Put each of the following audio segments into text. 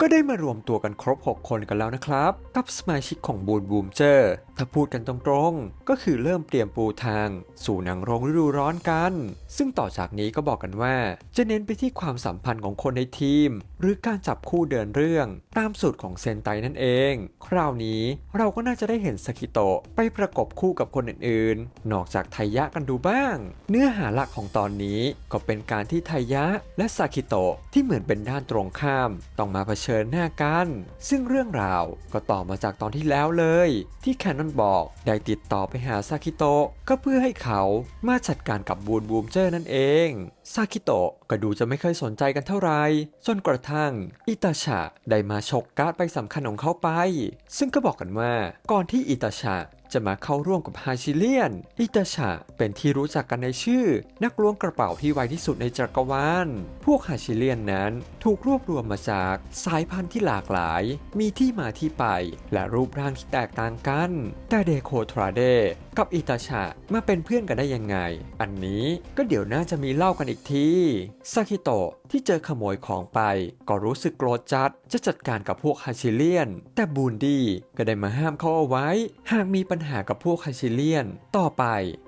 ก็ได้มารวมตัวกันครบ 6 คนกันแล้วนะครับ กับสมาชิกของบูนบูมเจอร์ ถ้าพูดกันตรงๆ ก็คือเริ่มเตรียมปูทาง สู่หนังโรงฤดูร้อนกัน ซึ่งต่อจากนี้ก็บอกกันว่า จะเน้นไปที่ความสัมพันธ์ของคนในทีม หรือการจับคู่เดินเรื่อง ตามสูตรของเซนไตนั่นเอง คราวนี้เราก็น่าจะได้เห็นสกิโตะไปประกบคู่กับคนอื่นๆ นอกจากไทยะกันดูบ้าง เนื้อหาหลักของตอนนี้ก็เป็นการที่ไทยะและซากิโตะที่เหมือนเป็นด้านตรงข้าม ต้องมาเผชิญหน้ากัน ซึ่งเรื่องราวก็ต่อมาจากตอนที่แล้วเลย ที่แคนนอนบอกได้ติดต่อไปหาซากิโตะก็เพื่อให้เขามาจัดการกับบูนบูมเจอร์นั่นเองซากิโตะก็ดูจะไม่เคยสนใจกันเท่าไหร่จนกระทั่งอิตาชะได้มาฉกการ์ดไปสำคัญของเขาไป ซึ่งก็บอกกันว่าก่อนที่อิตาชะ จะมาเข้าร่วมกับฮาชิเลียน อิตาชะเป็นที่รู้จักกันในชื่อ นักล้วงกระเป๋าที่ไวที่สุดในจักรวาล พวกฮาชิเลียนนั้นถูกรวบรวมมาจากสายพันธุ์ที่หลากหลาย มีที่มาที่ไป และรูปร่างที่แตกต่างกัน แต่เดโคทราเด กับอิตาชะมาเป็นเพื่อนกันได้ยังไง อันนี้ก็เดี๋ยวน่าจะมีเล่ากันอีกทีซากิโตะที่เจอขโมยของไป ก็รู้สึกโกรธจัดจะจัดการกับพวกฮาชิเลียน แต่บูนดี้ก็ได้มาห้ามเขาเอาไว้ หากมีปัญหากับพวกฮาชิเลียน ต่อไป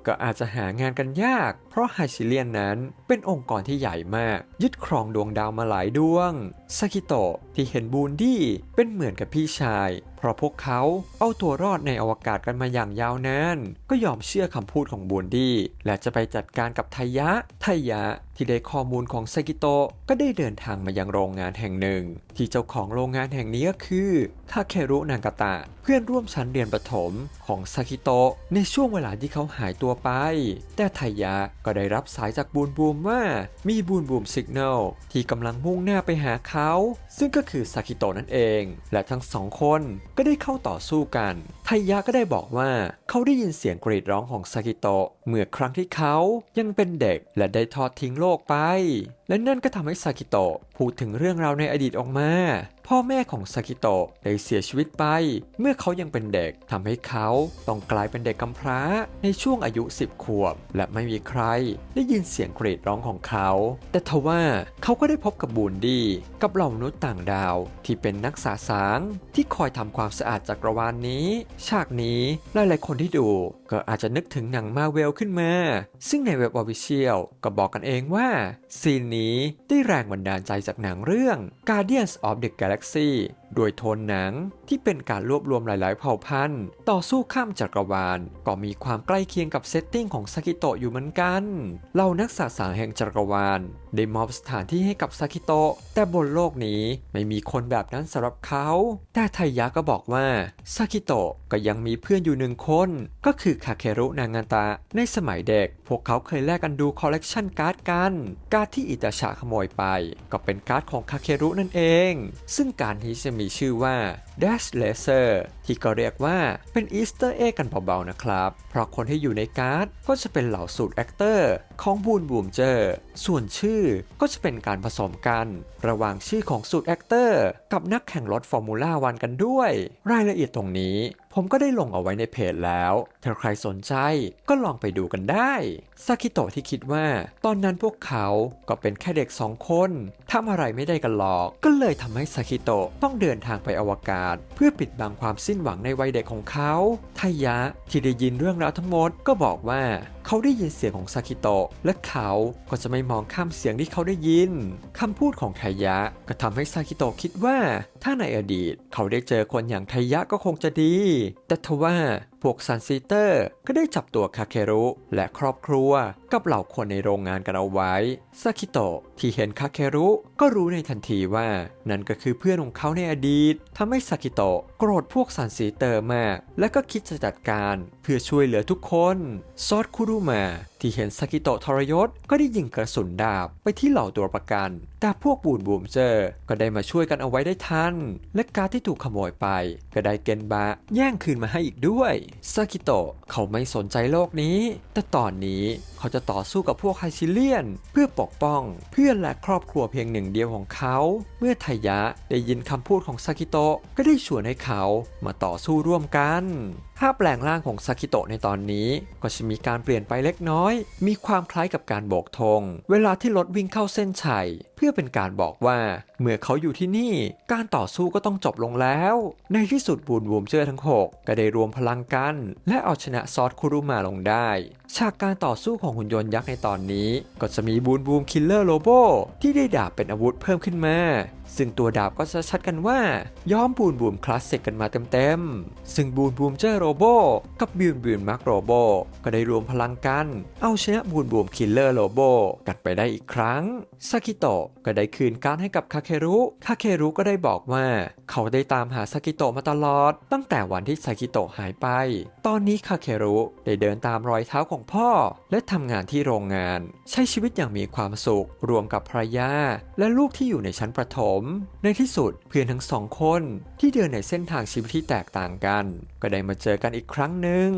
ก็อาจจะหางานกันยาก เพราะฮาชิเลียนนั้นเป็นองค์กรที่ใหญ่มาก ยึดครองดวงดาวมาหลายดวงซากิโตะที่เห็นบูนดี้เป็นเหมือนกับพี่ชาย เพราะพวกเขาเอาตัวรอดในอวกาศกันมาอย่างยาวนาน ก็ยอมเชื่อคำพูดของบูนดี้และจะไปจัดการกับไทยะ ไทยะที่ได้ข้อมูลของซากิโตะก็ได้เดินทางมายังโรงงานแห่งหนึ่ง ที่เจ้าของโรงงานแห่งนี้ก็คือคาเครุนางาตะ เพื่อนร่วมชั้นเรียนประถมของซากิโตะในช่วงเวลาที่เขาหายตัวไป แต่ไทยะก็ได้รับสายจากบูนบูมว่ามีบูนบูมสิก n นลที่กำลังมุ่งหน้าไปหาเขา ซึ่งก็คือซากิโตะนั่นเอง และทั้งสองคนก็ได้เข้าต่อสู้กันไทยะก็ได้บอกว่าเขาได้ยินเสียงกรีดร้องของซากิโตะเมื่อครั้งที่เขายังเป็นเด็กและได้ทอดทิ้งโลกไป และนั่นก็ทำให้ซากิโตะพูดถึงเรื่องราวในอดีตออกมา พ่อแม่ของซากิโตะได้เสียชีวิตไป เมื่อเขายังเป็นเด็กทำให้เขาต้องกลายเป็นเด็กกำพร้าในช่วงอายุ 10 ขวบ และไม่มีใครได้ยินเสียงกรีดร้องของเขา แต่ทว่าเขาก็ได้พบกับบูนดี้กับเหล่ามนุษย์ต่างดาว ที่เป็นนักสาสางที่คอยทำความสะอาดจักรวาลนนี้ ฉากนี้หลายๆคนที่ดูก็อาจจะนึกถึงหนังมาเวลขึ้นมา ซึ่งในเว็บออฟฟิเชียลก็บอกกันเองว่าซีนนี้ได้แรงบันดาลใจจากหนังเรื่อง Guardians of the Galaxy โดยโทนหนังที่เป็นการรวบรวมหลายๆ เผ่าพันธุ์ ต่อสู้ข้ามจักรวาล ก็มีความใกล้เคียงกับเซตติ้งของซากิโตะอยู่เหมือนกันเหล่านักสาสางแห่งจักรวาล ได้มอบสถานที่ให้กับซากิโตะแต่บนโลกนี้ไม่มีคนแบบนั้นสำหรับเขา แต่ไทยะก็บอกว่าซากิโตะก็ยังมีเพื่อนอยู่หนึ่งคน ก็คือคาเครุนางาตะ ในสมัยเด็ก พวกเขาเคยแลกกันดูคอลเลกชันการ์ดกัน การ์ดที่อิตาชะขโมยไป ก็เป็นการ์ดของคาเครุนั่นเอง ซึ่งการนี้จะมีีชื่อว่า Dash Laser ที่ก็เรียกว่าเป็นอีสเตอร์เอกันเบาๆนะครับ เพราะคนที่อยู่ในการ์ดก็จะเป็นเหล่าสูตรแอคเตอร์ของบูนบูมเจอร์ส่วนชื่อก็จะเป็นการผสมกัน ระหว่างชื่อของสูตรแอคเตอร์กับนักแข่งรถฟอร์มูล่าวันกันด้วย รายละเอียดตรงนี้ผมก็ได้ลงเอาไว้ในเพจแล้ว ถ้าใครสนใจก็ลองไปดูกันได้ ซากิโตะที่คิดว่า ตอนนั้นพวกเขาก็เป็นแค่เด็กสองคนทำอะไรไม่ได้กันหรอก ก็เลยทำให้ซากิโตะต้องเดินทางไปอวกาศเพื่อปิดบังความสิ้นหวังในวัยเด็กของเขาไทยะที่ได้ยินเรื่องราวทั้งหมดก็บอกว่า เขาได้ยินเสียงของซากิโตะและเขาก็จะไม่มองข้ามเสียงที่เขาได้ยินคำพูดของไทยะก็ทำให้ซากิโตะคิดว่า ถ้าในอดีตเขาได้เจอคนอย่างไทยะก็คงจะดี แต่ทว่าพวกซันซีเตอร์ก็ได้จับตัวคาเครุและครอบครัวกับเหล่าคนในโรงงานกันเอาไว้ซากิโตะที่เห็นคาเครุก็รู้ในทันทีว่า นั่นก็คือเพื่อนของเขาในอดีตทำให้ซากิโตะโกรธพวกซันซีเตอร์มาก และก็คิดจะจัดการเพื่อช่วยเหลือทุกคนซอสคุรุมา ที่เห็นซากิโตะทรยศก็ได้ยิงกระสุนดาบไปที่เหล่าตัวประกัน แต่พวกบูนบูมเจอร์ก็ได้มาช่วยกันเอาไว้ได้ทัน และการที่ถูกขโมยไป ก็ได้เกนบะแย่งคืนมาให้อีกด้วยซากิโตะเขาไม่สนใจโลกนี้ แต่ตอนนี้เขาจะต่อสู้กับพวกไฮชิเลียน เพื่อปกป้องเพื่อนและครอบครัวเพียงหนึ่งเดียวของเขา เมื่อไทยะได้ยินคำพูดของซากิโตะก็ได้ชวนให้เขามาต่อสู้ร่วมกันภาพแปลงร่างของซากิโตะในตอนนี้ก็จะมีการเปลี่ยนไปเล็กน้อยมีความคล้ายกับการโบกธง เวลาที่รถวิ่งเข้าเส้นชัย พื่อพื่อเป็นการบอกว่า เมื่อเขาอยู่ที่นี่การต่อสู้ก็ต้องจบลงแล้ว ในที่สุดบูนบูมเจอทั้ง 6 ก็ได้รวมพลังกัน และเอาชนะซอสคุรุมาลงได้ฉากการต่อสู้ของหุ่นยนต์ยักษ์ในตอนนี้ ก็จะมีบูนบูมคิลเลอร์โลโบที่ได้ดาบเป็นอาวุธเพิ่มขึ้นมา ซึ่งตัวดาบก็จะชัดกันว่า ย้อมบูนบูมคลาสสิกกันมาเต็มๆ ซึ่งบูนบูมเจอโรโบกับบินบินมักโรโบก็ได้รวมพลังกัน เอาชนะบูนบูมคิลเลอร์โลโบกันไปได้อีกครั้งซากิโตะก็ได้คืนการให้กับคาเครุคาเครุก็ได้บอกว่า เขาได้ตามหาซากิโตะมาตลอด ตั้งแต่วันที่ซากิโตะหายไป ตอนนี้คาเครุได้เดินตามรอยเท้าของพ่อ และทำงานที่โรงงาน ใช้ชีวิตอย่างมีความสุข รวมกับภรรยา และลูกที่อยู่ในชั้นประถม ในที่สุดเพื่อนทั้งสองคนที่เดินในเส้นทางชีวิตที่แตกต่างกัน ก็ได้มาเจอกันอีกครั้งหนึ่ง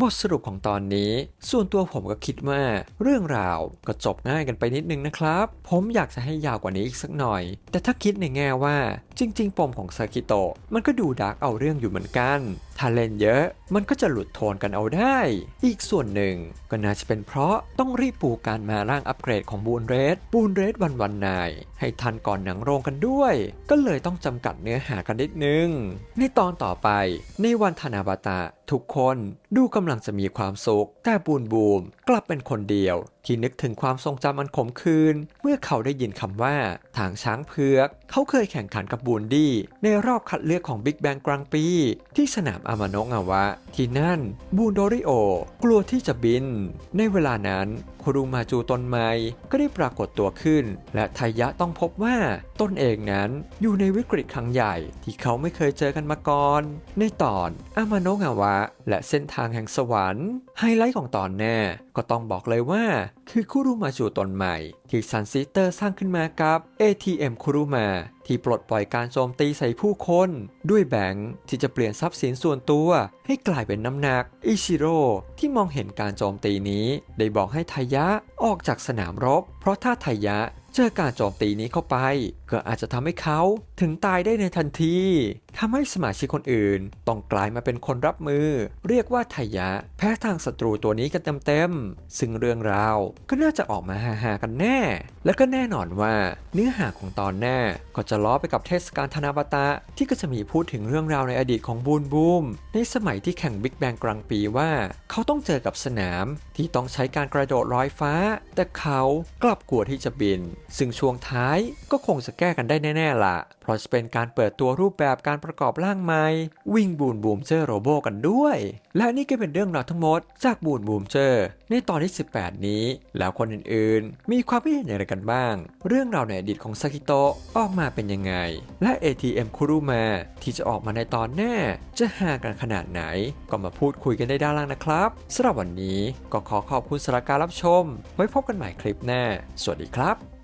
บทสรุปของตอนนี้ ส่วนตัวผมก็คิดว่า เรื่องราวก็จบง่ายกันไปนิดนึงนะครับ ผมอยากจะให้ยาวกว่านี้อีกสักหน่อย แต่ถ้าคิดในแง่ว่า จริง ๆ ปมของซากิโตะมันก็ดูดาร์กเอาเรื่องอยู่เหมือนกัน ถ้าเล่นเยอะ มันก็จะหลุดโทนกันเอาได้ อีกส่วนหนึ่งก็น่าจะเป็นเพราะต้องรีบปูการมาร่างอัปเกรดของบูนเรดบูนเรดวันวันนาย ให้ทันก่อนหนังโรงกันด้วย ก็เลยต้องจำกัดเนื้อหากันนิดนึง ในตอนต่อไป ในวันธนาบาตะทุกคนดูกำลังจะมีความสุข แต่บูนบูมกลับเป็นคนเดียว ที่นึกถึงความทรงจำอันขมขื่นเมื่อเขาได้ยินคำว่า ทางช้างเผือก เขาเคยแข่งขันกับบูนดี้ในรอบคัดเลือกของบิ๊กแบงกลางปี ที่สนามอามาโนงาวะ ที่นั่นบูนโดริโอกลัวที่จะบิน ในเวลานั้นคุรุมาจูตนไม่ก็ได้ปรากฏตัวขึ้น และไทยะต้องพบว่าตนเองนั้นอยู่ในวิกฤตครั้งใหญ่ที่เขาไม่เคยเจอกันมาก่อน ในตอนอามาโนะงาวะ และเส้นทางแห่งสวรรค์ไฮไลท์ของตอนแน่ก็ต้องบอกเลยว่า คือคุรุมาจูตนใหม่ ที่ซันซิสเตอร์สร้างขึ้นมากับ ATM คุรุมาที่ปลดปล่อยการโจมตีใส่ผู้คน ด้วยแบงค์ที่จะเปลี่ยนทรัพย์สินส่วนตัว ให้กลายเป็นน้ำหนัก อิชิโร่ที่มองเห็นการโจมตีนี้ ได้บอกให้ไทยะออกจากสนามรบ เพราะถ้าไทยะเจอการโจมตีนี้เข้าไป ก็อาจจะทำให้เขาถึงตายได้ในทันที ทำให้สมาชิกคนอื่น ต้องกลายมาเป็นคนรับมือ เรียกว่าไทยะ แพ้ทางศัตรูตัวนี้กันเต็มๆซึ่งเรื่องราวก็น่าจะออกมาฮาๆกันแน่ และก็แน่นอนว่า เนื้อหาของตอนหน้าก็จะล้อไปกับเทศกาลธนาบตะที่ก็จะมีพูดถึงเรื่องราวในอดีตของบูนบูมในสมัยที่แข่งบิ๊กแบงกลางปีว่า เขาต้องเจอกับสนามที่ต้องใช้การกระโดดลอยฟ้า แต่เขากลับกลัวที่จะบิน ซึ่งช่วงท้ายก็คงจะแก้กันได้แน่ๆล่ะเพราะจะเป็นการเปิดตัวรูปแบบการประประกอบร่างใหม่วิ่งบูนบูมเจอร์โรโบกันด้วย และนี่ก็เป็นเรื่องราวทั้งหมด จากบูนบูมเจอร์ในตอนที่ 18 นี้ แล้วคนอื่นๆ มีความคิดเห็นอย่างไรกันบ้าง เรื่องราวในอดีตของซากิโตะออกมาเป็นยังไง และ ATM คุรุมาที่จะออกมาในตอนหน้า จะหากันขนาดไหน ก็มาพูดคุยกันได้ด้านล่างนะครับสำหรับวันนี้ก็ขอขอบคุณสำหรับการรับชม ไว้พบกันใหม่คลิปหน้า สวัสดีครับ